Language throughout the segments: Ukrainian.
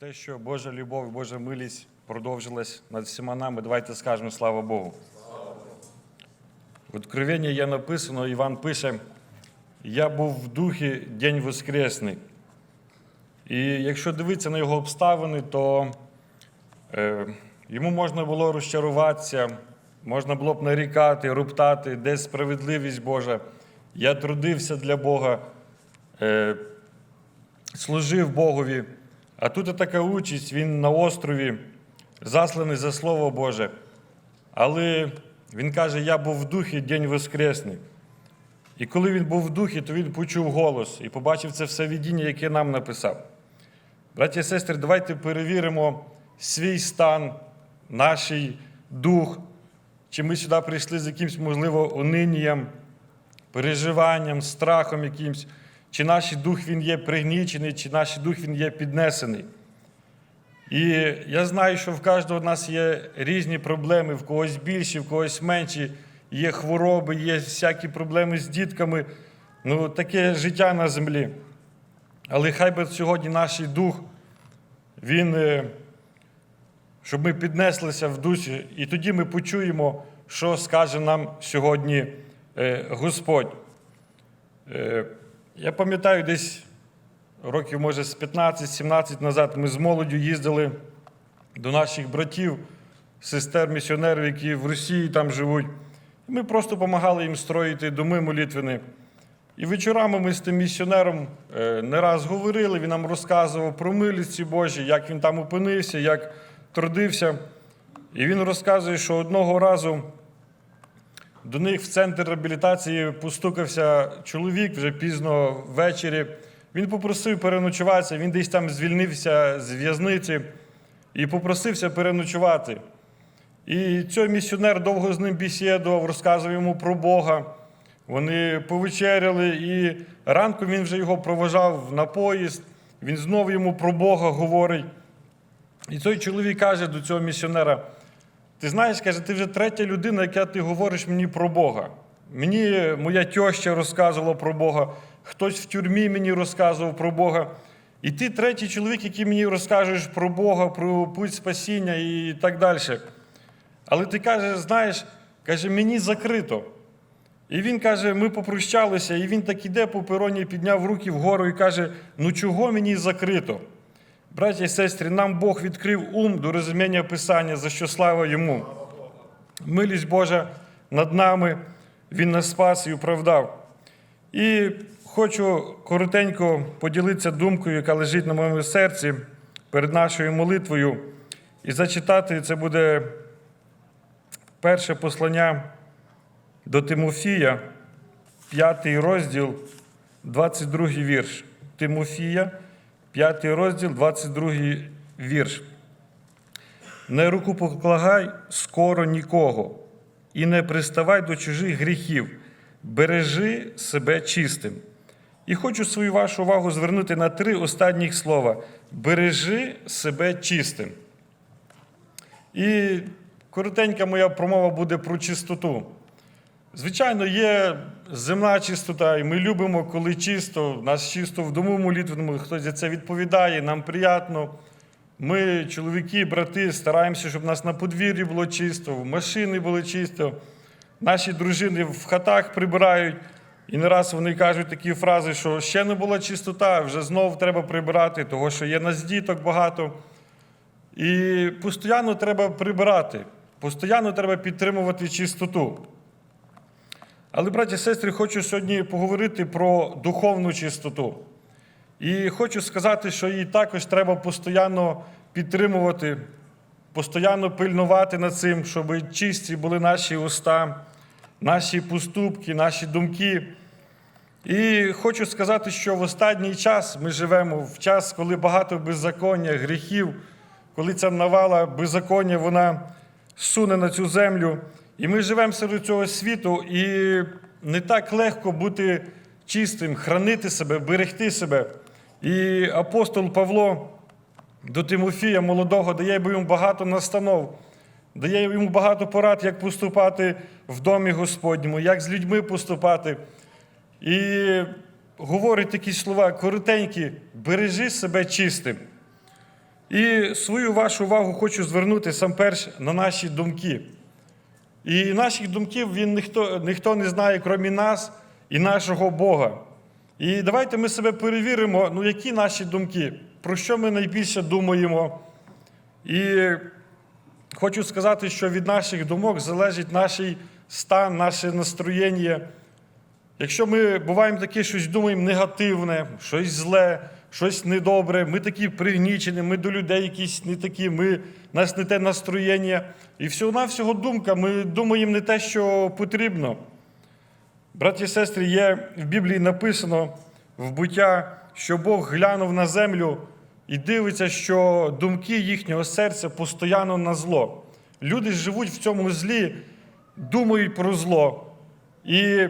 За те, що Божа любов і Божа милість продовжилась над всіма нами, давайте скажемо слава Богу. В Откровенні є написано, Іван пише, я був в духі День Воскресний. І якщо дивитися на його обставини, то е, йому можна було розчаруватися, можна було б нарікати, роптати, де справедливість Божа. Я трудився для Бога, е, служив Богові. А тут і така участь, він на острові, засланий за Слово Боже. Але він каже, я був в духі День Воскресний. І коли він був в духі, то він почув голос і побачив це все видіння, яке нам написав. Браті і сестри, давайте перевіримо свій стан, наш дух, чи ми сюди прийшли з якимось, можливо, унинням, переживанням, страхом якимсь, чи наш дух він є пригнічений, чи наш дух він є піднесений. І я знаю, що в кожного з нас є різні проблеми, в когось більші, в когось менші, є хвороби, є всякі проблеми з дітками. Ну, таке життя на землі. Але хай би сьогодні наш дух, він, е, щоб ми піднеслися в душі, і тоді ми почуємо, що скаже нам сьогодні е, Господь. Я пам'ятаю, десь років, може, з 15-17 назад ми з молоддю їздили до наших братів, сестер, місіонерів, які в Росії там живуть. Ми просто допомагали їм строїти доми молитвені. І вечорами ми з тим місіонером е, не раз говорили, він нам розказував про милість Божі, як він там опинився, як трудився. І він розказує, що одного разу до них в центр реабілітації постукався чоловік вже пізно ввечері. Він попросив переночуватися, він десь там звільнився з в'язниці і попросився переночувати. І цей місіонер довго з ним бесідував, розказував йому про Бога. Вони повечеряли, і ранку він вже його проважав на поїзд. Він знову йому про Бога говорить. І той чоловік каже до цього місіонера: ти знаєш, каже, ти вже третя людина, яка ти говориш мені про Бога. Мені моя тьоща розказувала про Бога, хтось в тюрмі мені розказував про Бога. І ти третій чоловік, який мені розкажеш про Бога, про путь спасіння і так далі. Але ти кажеш, знаєш, каже, мені закрито. І він каже, ми попрощалися, і він так іде по пероні, підняв руки вгору і каже: ну чого мені закрито? Браті і сестри, нам Бог відкрив ум до розуміння Писання, за що слава йому. Милість Божа над нами, Він нас спас і оправдав. І хочу коротенько поділитися думкою, яка лежить на моєму серці перед нашою молитвою, і зачитати це буде перше послання до Тимофія, п'ятий розділ, 22 вірш. Тимофія, п'ятий розділ, 22 вірш. Не руку поклагай скоро нікого, і не приставай до чужих гріхів, бережи себе чистим. І хочу свою вашу увагу звернути на три останніх слова: бережи себе чистим. І коротенька моя промова буде про чистоту. Звичайно, є земна чистота, і ми любимо, коли чисто, нас чисто в дому молитвеному, хтось за це відповідає, нам приємно. Ми, чоловіки, брати, стараємося, щоб нас на подвір'ї було чисто, в машини було чисто. Наші дружини в хатах прибирають. І не раз вони кажуть такі фрази, що ще не була чистота, вже знову треба прибирати, того що є нас діток багато. І постійно треба прибирати, постійно треба підтримувати чистоту. Але, браті і сестри, хочу сьогодні поговорити про духовну чистоту. І хочу сказати, що її також треба постійно підтримувати, постійно пильнувати над цим, щоб чисті були наші уста, наші поступки, наші думки. І хочу сказати, що в останній час ми живемо в час, коли багато беззаконня, гріхів, коли ця навала беззаконня вона суне на цю землю. І ми живемо серед цього світу, і не так легко бути чистим, хранити себе, берегти себе. І апостол Павло до Тимофія молодого дає йому багато настанов, дає йому багато порад, як поступати в домі Господньому, як з людьми поступати. І говорить такі слова коротенькі: бережи себе чистим. І свою вашу увагу хочу звернути сам перш на наші думки. І наших думків він ніхто, ніхто не знає, крім нас і нашого Бога. І давайте ми себе перевіримо, ну які наші думки, про що ми найбільше думаємо. І хочу сказати, що від наших думок залежить наш стан, наше настроєння. Якщо ми буваємо такі, щось думаємо негативне, щось зле, щось недобре, ми такі пригнічені, ми до людей якісь не такі, ми, нас не те настроєння. І всього-навсього думка, ми думаємо не те, що потрібно. Браті і сестри, є в Біблії написано в буття, що Бог глянув на землю і дивиться, що думки їхнього серця постійно на зло. Люди живуть в цьому злі, думають про зло. І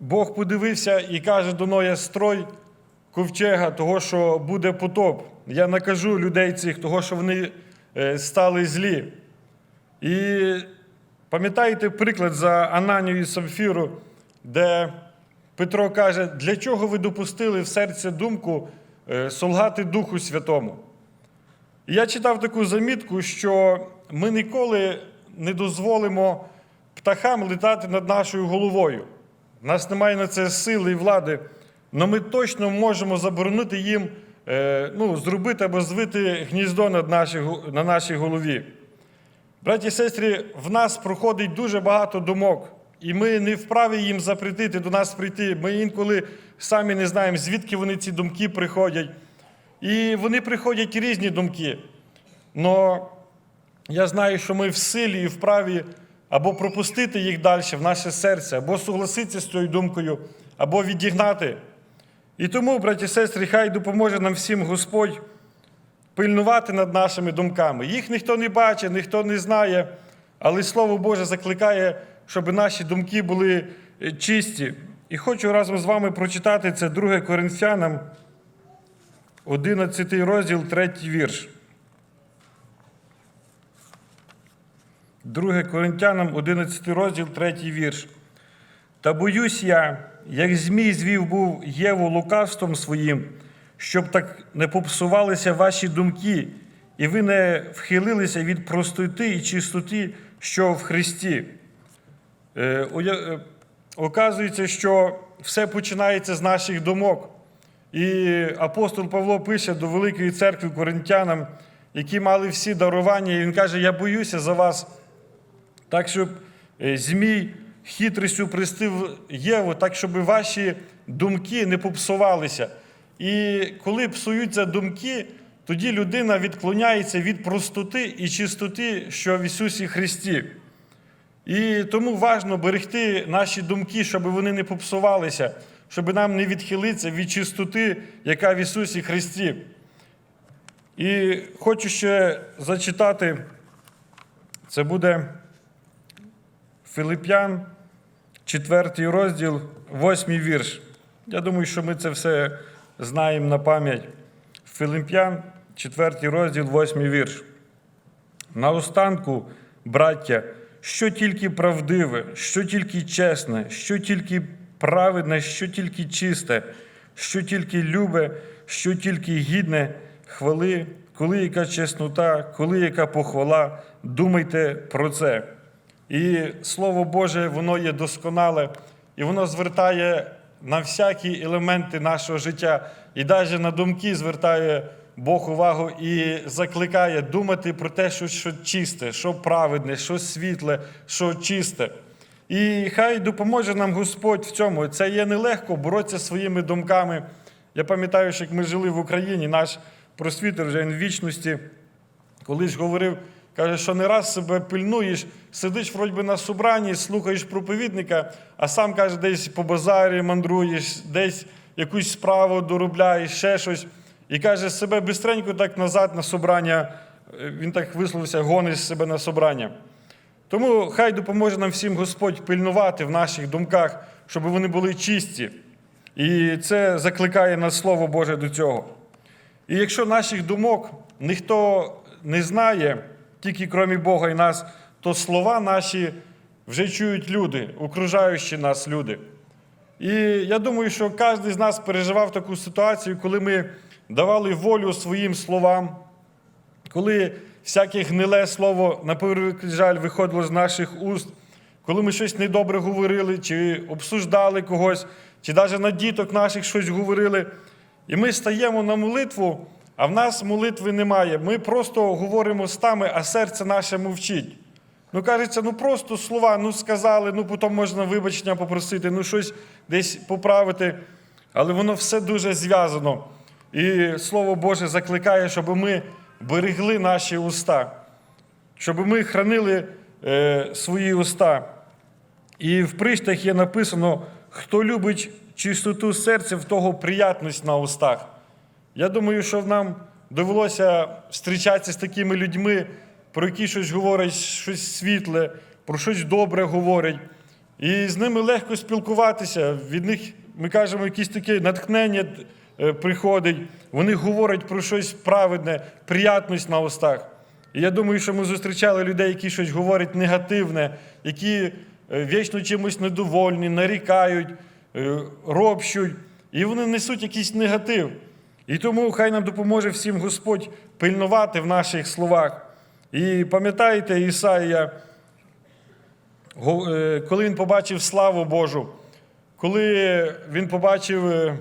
Бог подивився і каже до Ноя строй ковчега, того, що буде потоп. Я накажу людей цих, того, що вони е, стали злі. І пам'ятаєте приклад за Ананію і Самфіру, де Петро каже, для чого ви допустили в серце думку е, солгати Духу Святому? І я читав таку замітку, що ми ніколи не дозволимо птахам літати над нашою головою. У нас немає на це сили і влади, але ми точно можемо заборонити їм е, ну, зробити або звити гніздо над наші, на нашій голові. Браті і сестри, в нас проходить дуже багато думок, і ми не вправі їм запретити до нас прийти. Ми інколи самі не знаємо, звідки вони ці думки приходять. І вони приходять різні думки. Но я знаю, що ми в силі і вправі або пропустити їх далі в наше серце, або согласитися з цією думкою, або відігнати. І тому, браті і сестри, хай допоможе нам всім Господь пильнувати над нашими думками. Їх ніхто не бачить, ніхто не знає, але Слово Боже закликає, щоб наші думки були е, чисті. І хочу разом з вами прочитати це 2 Коринфянам, 11 розділ, 3 вірш. 2 Коринтянам, 11 розділ, 3 вірш. Та боюсь я, як Змій звів був Єву лукавством своїм, щоб так не попсувалися ваші думки, і ви не вхилилися від простоти і чистоти, що в Христі. Е, е, Оказується, що все починається з наших думок. І апостол Павло пише до Великої церкви коринтянам, які мали всі дарування, і він каже: Я боюся за вас. Так, щоб е, Змій хитрістю пристив Єву, так, щоб ваші думки не попсувалися. І коли псуються думки, тоді людина відклоняється від простоти і чистоти, що в Ісусі Христі. І тому важливо берегти наші думки, щоб вони не попсувалися, щоб нам не відхилитися від чистоти, яка в Ісусі Христі. І хочу ще зачитати, це буде Филип'ян, 4 розділ, 8 вірш. Я думаю, що ми це все знаємо на пам'ять. Филип'ян, 4 розділ, 8 вірш. Наостанку, браття, що тільки правдиве, що тільки чесне, що тільки праведне, що тільки чисте, що тільки любе, що тільки гідне хвали, коли яка чеснота, коли яка похвала, думайте про це. І Слово Боже, воно є досконале, і воно звертає на всякі елементи нашого життя, і навіть на думки звертає Бог увагу і закликає думати про те, що, що чисте, що праведне, що світле, що чисте. І хай допоможе нам Господь в цьому. Це є нелегко боротися своїми думками. Я пам'ятаю, що як ми жили в Україні, наш просвітер вже в вічності колись говорив, каже, що не раз себе пильнуєш, сидиш вроді би на собранні, слухаєш проповідника, а сам каже, десь по базарі мандруєш, десь якусь справу доробляєш, ще щось. І каже, себе бистренько так назад на собрання, е, він так висловився, гониш себе на собрання. Тому хай допоможе нам всім Господь пильнувати в наших думках, щоб вони були чисті. І це закликає нас Слово Боже до цього. І якщо наших думок ніхто не знає, тільки крім Бога і нас, то слова наші вже чують люди, окружаючі нас люди. І я думаю, що кожен з нас переживав таку ситуацію, коли ми давали волю своїм словам, коли всяке гниле слово, на превеликий жаль, виходило з наших уст, коли ми щось недобре говорили, чи обсуждали когось, чи навіть на діток наших щось говорили, і ми стаємо на молитву, а в нас молитви немає. Ми просто говоримо стами, а серце наше мовчить. Ну, кажеться, ну просто слова, ну сказали, ну потім можна вибачення попросити, ну щось десь поправити. Але воно все дуже зв'язано. І Слово Боже закликає, щоб ми берегли наші уста, щоб ми хранили е, свої уста. І в приштах є написано: хто любить чистоту серця, в того приятність на устах. Я думаю, що нам довелося зустрічатися з такими людьми, про які щось говорять, щось світле, про щось добре говорять. І з ними легко спілкуватися. Від них, ми кажемо, якесь таке натхнення е, приходить. Вони говорять про щось праведне, приятність на устах. І я думаю, що ми зустрічали людей, які щось говорять негативне, які е, вічно чимось недовольні, нарікають, е, ропщуть, і вони несуть якийсь негатив. І тому хай нам допоможе всім Господь пильнувати в наших словах. І пам'ятаєте, Ісаїя, е, коли він побачив славу Божу, коли він побачив е,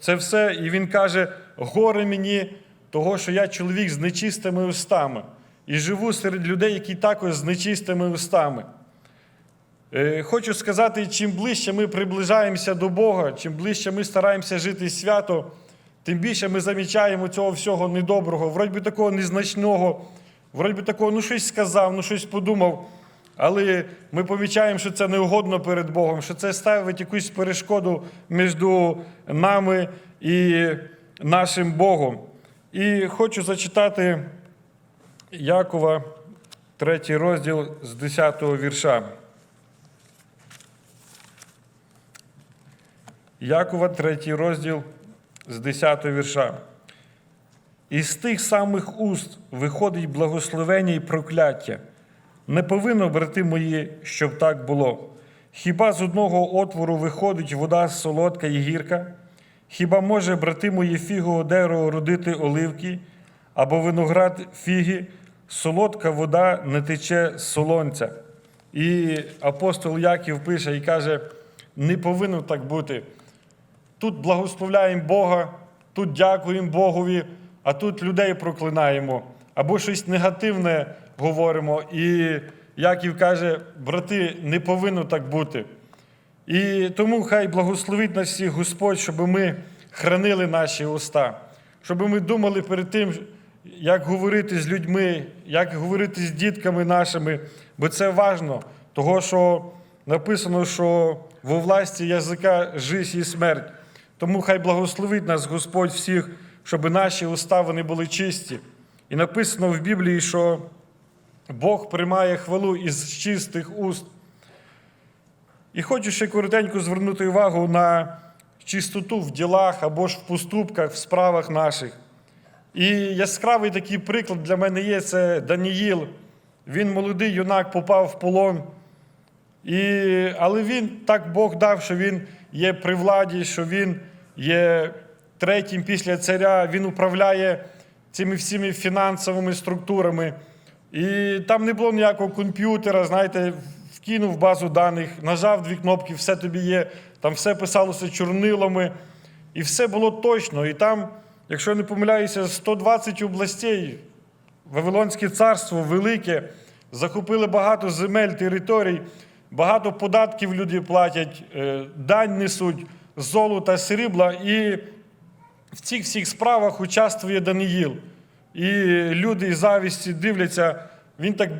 це все, і він каже: горе мені, того, що я чоловік з нечистими устами, і живу серед людей, які також з нечистими устами. Е, Хочу сказати, чим ближче ми приближаємося до Бога, чим ближче ми стараємося жити свято, тим більше ми замічаємо цього всього недоброго, вроді би такого незначного, вроді би такого, ну щось сказав, ну щось подумав. Але ми помічаємо, що це неугодно перед Богом, що це ставить якусь перешкоду між нами і нашим Богом. І хочу зачитати Якова, третій розділ з 10 вірша. Якова, третій розділ з 10 вірша. Із тих самих уст виходить благословення і прокляття. Не повинно, брати мої, щоб так було. Хіба з одного отвору виходить вода солодка і гірка? Хіба може, брати мої, фігового дерево родити оливки, або виноград фіги, солодка вода не тече з солонця? І апостол Яків пише і каже: не повинно так бути. Тут благословляємо Бога, тут дякуємо Богові, а тут людей проклинаємо або щось негативне говоримо. І Яків каже, брати, не повинно так бути. І тому хай благословить нас всіх Господь, щоб ми хранили наші уста, щоб ми думали перед тим, як говорити з людьми, як говорити з дітками нашими, бо це важно, того що написано, що во власті язика жизнь і смерть. Тому хай благословить нас Господь всіх, щоб наші уста вони були чисті. І написано в Біблії, що Бог приймає хвалу із чистих уст. І хочу ще коротенько звернути увагу на чистоту в ділах або ж в поступках, в справах наших. І яскравий такий приклад для мене є це Даніїл. Він молодий юнак попав в полон. І, але він так Бог дав, що він є при владі, що він є третім після царя, він управляє цими всіми фінансовими структурами. І там не було ніякого комп'ютера, знаєте, вкинув базу даних, нажав дві кнопки, все тобі є, там все писалося чорнилами, і все було точно. І там, якщо я не помиляюся, 120 областей, Вавилонське царство велике, захопили багато земель, територій, багато податків люди платять, е, дань несуть, золота, срібла. І в цих всіх справах участвує Даниїл. І люди із завісті дивляться, він так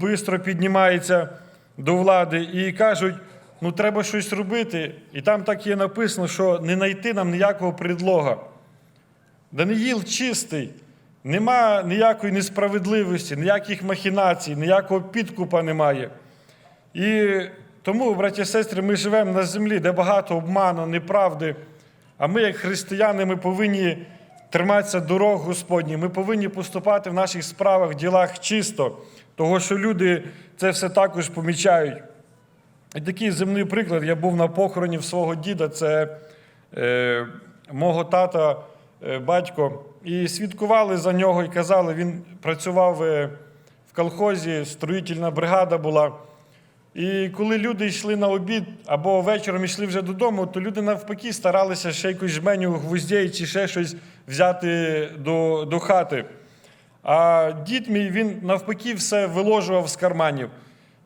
швидко піднімається до влади і кажуть, ну треба щось робити. І там так є написано, що не знайти нам ніякого предлога. Даниїл чистий, нема ніякої несправедливості, ніяких махінацій, ніякого підкупа немає. І тому, браті і сестри, ми живемо на землі, де багато обману, неправди. А ми, як християни, ми повинні триматися дорог Господні, ми повинні поступати в наших справах, ділах чисто, того, що люди це все також помічають. І такий земний приклад, я був на похороні в свого діда, це е, мого тата е, батько, і свідкували за нього і казали, він працював е, в колхозі, строїтельна бригада була. І коли люди йшли на обід або вечором йшли вже додому, то люди навпаки старалися ще якусь жменю гвоздей чи ще щось взяти до, до хати. А дід мій він навпаки все виложував з карманів.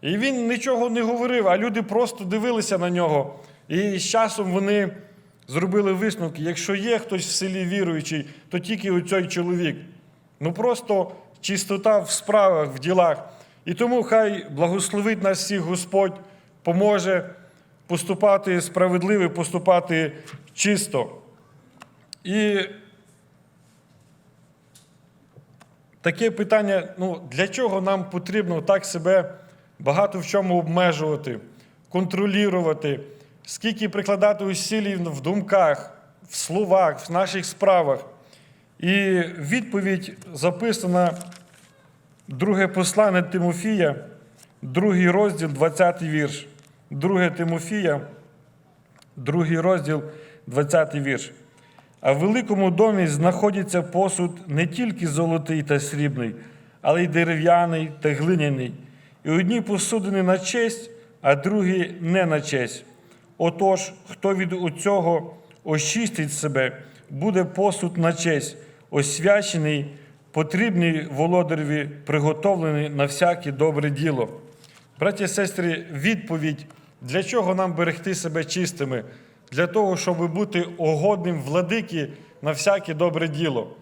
І він нічого не говорив, а люди просто дивилися на нього. І з часом вони зробили висновки: якщо є хтось в селі віруючий, то тільки оцей чоловік. Ну просто чистота в справах, в ділах. І тому хай благословить нас всіх Господь, поможе поступати справедливо, поступати чисто. І таке питання: ну, для чого нам потрібно так себе багато в чому обмежувати, контролювати, скільки прикладати усилій в думках, в словах, в наших справах. І відповідь записана друге послання Тимофія, другий розділ, 20 вірш. Друге Тимофія, другий розділ, 20 вірш. А в великому домі знаходиться посуд не тільки золотий та срібний, але й дерев'яний та глиняний. І одні посудини на честь, а другі не на честь. Отож, хто від цього очистить себе, буде посуд на честь, освячений, потрібний володареві, приготовлений на всяке добре діло. Браті і сестри, відповідь, для чого нам берегти себе чистими? Для того, щоб бути угодним владикі на всяке добре діло.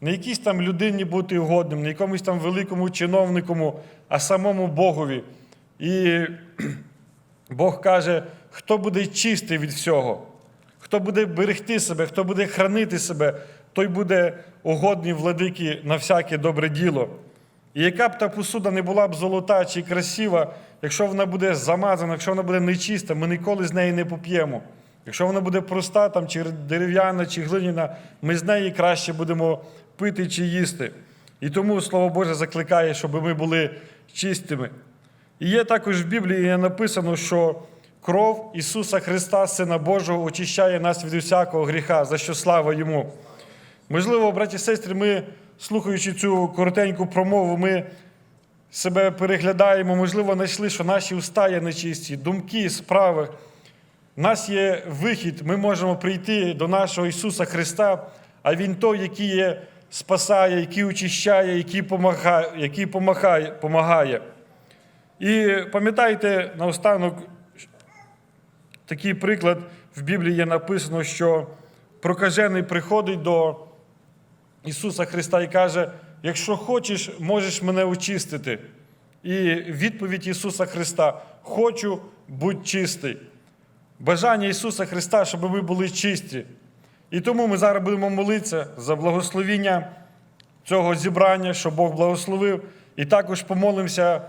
Не якійсь там людині бути угодним, не якомусь там великому чиновнику, а самому Богові. І Бог каже, хто буде чистий від всього, хто буде берегти себе, хто буде хранити себе, той буде угодний владикі на всяке добре діло. І яка б та посуда не була б золота чи красива, якщо вона буде замазана, якщо вона буде нечиста, ми ніколи з неї не поп'ємо. Якщо вона буде проста, там, чи дерев'яна, чи глиняна, ми з неї краще будемо пити чи їсти. І тому Слово Боже закликає, щоб ми були чистими. І є також в Біблії написано, що кров Ісуса Христа, Сина Божого, очищає нас від усякого гріха, за що слава Йому. Можливо, браті і сестри, ми, слухаючи цю коротеньку промову, ми себе переглядаємо, можливо, знайшли, що наші уста є нечисті, думки, справи. У нас є вихід, ми можемо прийти до нашого Ісуса Христа, а Він той, який є, спасає, який очищає, який помагає. Який помагає, помагає. І пам'ятайте наостанок такий приклад в Біблії є написано, що прокажений приходить до Ісуса Христа і каже: якщо хочеш, можеш мене очистити. І відповідь Ісуса Христа: Хочу, будь чистий. Бажання Ісуса Христа, щоб ми були чисті. І тому ми зараз будемо молитися за благословіння цього зібрання, щоб Бог благословив. І також помолимося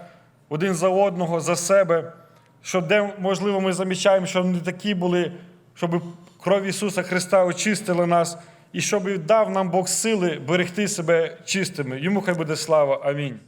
один за одного, за себе, що де, можливо, ми замічаємо, що не такі були, щоб кров Ісуса Христа очистила нас, і щоб дав нам Бог сили берегти себе чистими. Йому хай буде слава. Амінь.